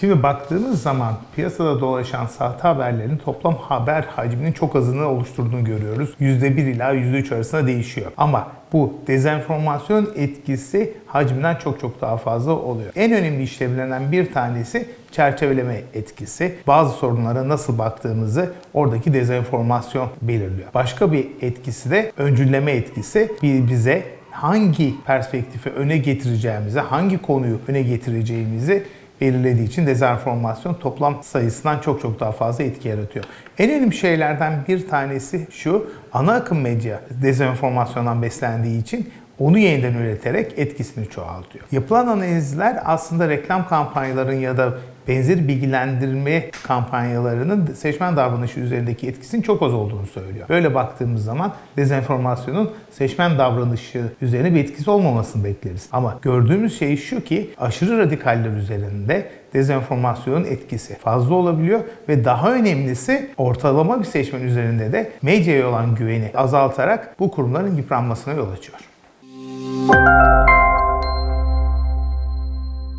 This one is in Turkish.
Şimdi baktığımız zaman piyasada dolaşan sahte haberlerin toplam haber hacminin çok azını oluşturduğunu görüyoruz. %1 ila %3 arasında değişiyor. Ama bu dezenformasyon etkisi hacminden çok çok daha fazla oluyor. En önemli işlevlerinden bir tanesi çerçeveleme etkisi. Bazı sorunlara nasıl baktığımızı oradaki dezenformasyon belirliyor. Başka bir etkisi de öncülleme etkisi. Bize hangi perspektifi öne getireceğimizi, hangi konuyu öne getireceğimizi belirlediği için dezenformasyon toplam sayısından çok çok daha fazla etki yaratıyor. En önemli şeylerden bir tanesi şu, ana akım medya dezenformasyondan beslendiği için onu yeniden üreterek etkisini çoğaltıyor. Yapılan analizler aslında reklam kampanyaların ya da benzeri bilgilendirme kampanyalarının seçmen davranışı üzerindeki etkisinin çok az olduğunu söylüyor. Böyle baktığımız zaman dezenformasyonun seçmen davranışı üzerine bir etkisi olmamasını bekleriz. Ama gördüğümüz şey şu ki aşırı radikaller üzerinde dezenformasyonun etkisi fazla olabiliyor ve daha önemlisi ortalama bir seçmen üzerinde de medyaya olan güveni azaltarak bu kurumların yıpranmasına yol açıyor.